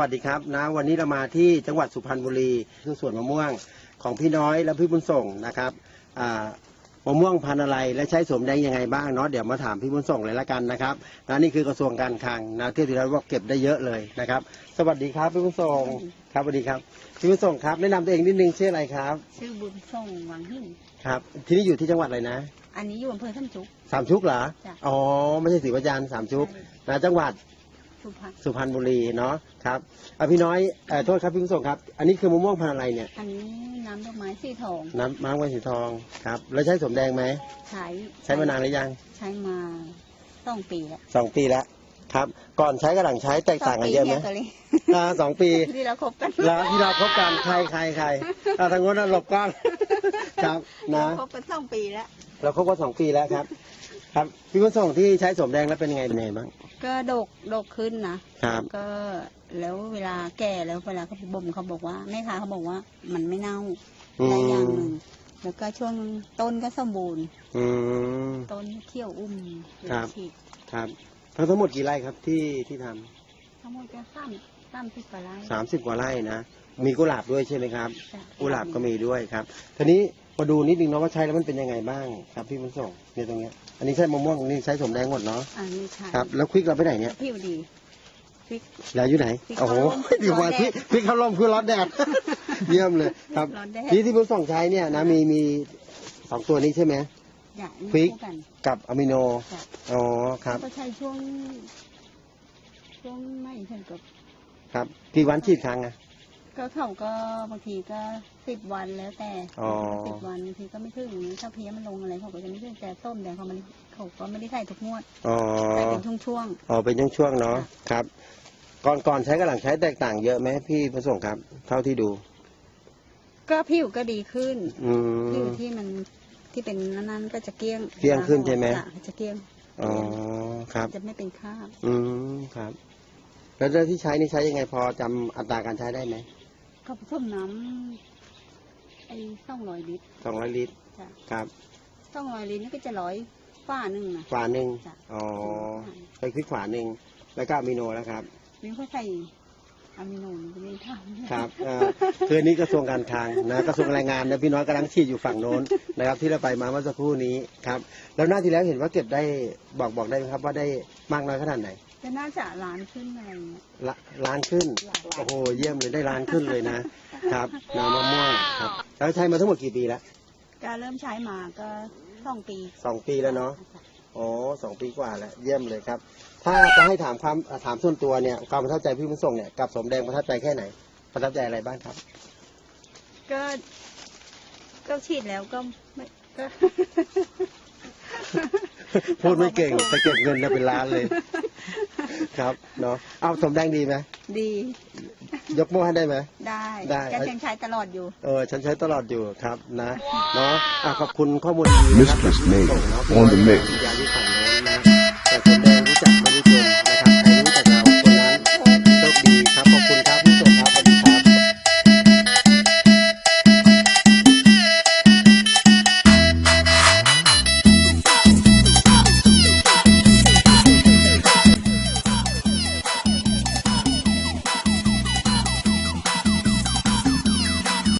วัสดีครับนะวันนี้เรามาที่จังหวัดสุพรรณบุรีคือสวนมะม่วงของพี่น้อยและพี่บุญส่งนะครับอ่ามะม่วงพันธุ์อะไรและใช้สวมแดงยังไงบ้างเนาะเดี๋ยวมาถามพี่บุญส่งเลยละกันนะครับนะนี่คือกระทรวงการคลังนะที่ที่เราบอกเก็บได้เยอะเลยนะครับ สวัสดีครับพี่บุญส่งครับสวัสดีครับพี่บุญส่งครับแนะนำตัวเองนิดนึงชื่ออะไรครับ ชื่อบุญส่งหวังหินครับ ที่นี่อยู่ที่จังหวัดอะไรนะอันนี้อยู่อำเภอท่านจุก สามชุกเหรอจ้ะ อ๋อไม่ใช่ศรีประจันทร์สามชุกนะจังหวัด สุพรรณสุพรรณบุรีเนาะครับอะพี่น้อยเอ่อโทษครับพี่ผู้ส่งครับ อันนี้คือมะม่วงพันธุ์อะไรเนี่ย อันนี้น้ำดอกไม้สีทองน้ำม้าไว้สีทองครับแล้วใช้สมแดงไหมใช้ใช้มานานหรือยังใช้มาสองปีแล้วสองปีแล้วครับ ก่อนใช้กับหลังใช้แตกต่างกันเยอะไหมสงปีนี่ตัวนี้อ่าสองปี ที่เราคบกันแล้วที่เราพบกันใครใครใครอ่าทางโน้นนะหลบกล้องครับนะ เราคบกันสองปีแล้ว เราคบกันสองปีแล้วครับ ครับพี่ผู้ส่งที่ใช้สมแดงแล้วเป็นยังไงเป็นยังไงบ้าง ก็ดกดกขึ้นนะครับ ก็แล้วเวลาแก่แล้วเวลาเขาไปบ่มเขาบอกว่าแม่ค้าเขาบอกว่ามันไม่เน่าอืได้อย่างมหนึ่งแล้วก็ช่วงต้นก็สมบูรณ์อืม ต้นเขี้ยวอุ้มครับ ฉีดครับทั้งทั้งหมดกี่ไร่ครับที่ที่ทำทั้งหมดก็สามสามสิบกว่าไร่สามสิบกว่าไร่นะ มีกุหลาบด้วยใช่ไหมครับ จ้ะกุหลาบก็มีด้วยครับทีนี้ มาดูนิดนึงเนาะว่าใช้แล้วมันเป็นยังไงบ้างครับพี่บุญส่งเนี่ยตรงเนี้ยอันนี้ใช้มะม่วงนี่ใช้สมแดงหมดเนาะอันนี้ใช่ครับแล้วควิกเราไปไหนเนี่ยผิวดีพริกแล้วอยู่ไหนพริกโอ้โหเข้าร่มดีกว่าร้อนแดดพริกพริกเข้าร่มคือร้อนแดดเยี่ยมเลย ครับร้อนแดดที่ที่บุญส่งใช้เนี่ยนะมีมีสองตัวนี้ใช่ไหมอย่านี่พริกคู่กันกับอะมิโนจ้ะอ๋อครับก็ใช้ช่วงช่วงไม่ถึงกับครับกี่วันฉีดครั้งอะ ก็เขาก็บางทีก็สิบวันแล้วแต่อ๋อ สิบวันบางทีก็ไม่ถึงถ้าเพี้ยมันลงอะไรเขาก็จะไม่ถึงแต่ส้มแดงเขามันเขาก็ไม่ได้ใส่ทุกงวดอ๋อใส่เป็นช่วงอ๋อเป็นช่วงๆเนาะครับ ก่อนก่อนใช้กับหลังใช้แตกต่างเยอะไหมพี่ประสงค์ครับ เท่าที่ดู ๆก็ผิวก็ดีขึ้นอืผิวม ที่มันที่เป็นนั้นๆก็จะเกลี้ยงเกลี้ยงขึ้นใช่ไหมจ้ะจะเกลี้ยงอ๋อครับ จะไม่เป็นคราบ อืมครับ แล้วเรื่องที่ใช้นี่ใช้ยังไงพอจำอัตราการใช้ได้ไหม ก็ผสมน้ำไอ้สองร้อยลิตรสองร้อยลิตรจ้ะครับสองร้อยลิตรนี่ก็จะร้อยฝ้าหนึ่งนะ ฝาหนึ่งจ้ะ อ๋อใส่พริกฝาหนึ่งแล้วก็อะมิโนแล้วครับนี่เขาใส่ อะมิโนมันจะไม่ทำครับเอ่อคืออนนี้กระทรวงการคลังนะกระทรวงแรงงานนะพี่น้อยกำลังฉีดอยู่ฝั่งโน้นนะครับที่เราไปมาเมื่อสักครู่นี้ครับแล้วหน้าที่แล้วเห็นว่าเก็บได้บอกบอกได้ไหมครับว่าได้มากน้อยขนาดไหนจะน่าจะล้านขึ้นอะไรเงี้ย ละล้านขึ้นล้านโอ้โหเยี่ยมเลยได้ล้านขึ้นเลยนะครับน้ำมะม่วงครับแล้วใช้มาทั้งหมดกี่ปีแล้วก็เริ่มใช้มาก็สองปีสองปีแล้วเนาะ อ๋อสองปีกว่าแล้วเยี่ยมเลยครับ ถ้าจะให้ถามความอ่าถามส่วนตัวเนี่ยความประทับใจพี่บุญส่งเนี่ยกับสมแดงประทับใจแค่ไหน ประทับใจอะไรบ้างครับ ก็ก็ฉีดแล้วก็ไม่ก็ พูดไม่เก่งแต่เก็บเงินเนี่ยเป็นล้านเลย ครับเนาะเอาสมแดงดีไหมดี ยกโม่ให้ได้ไหม ได้ได้ก็ยังใช้ตลอดอยู่ เออ ฉันใช้ตลอดอยู่ครับนะเนาะอะขอบคุณข้อมูลดีๆนะครับ Mistress May ส่งเนาะ on the mix ยาที่ฝั่งโน้นนะครับแต่สมแดงรู้จักไหม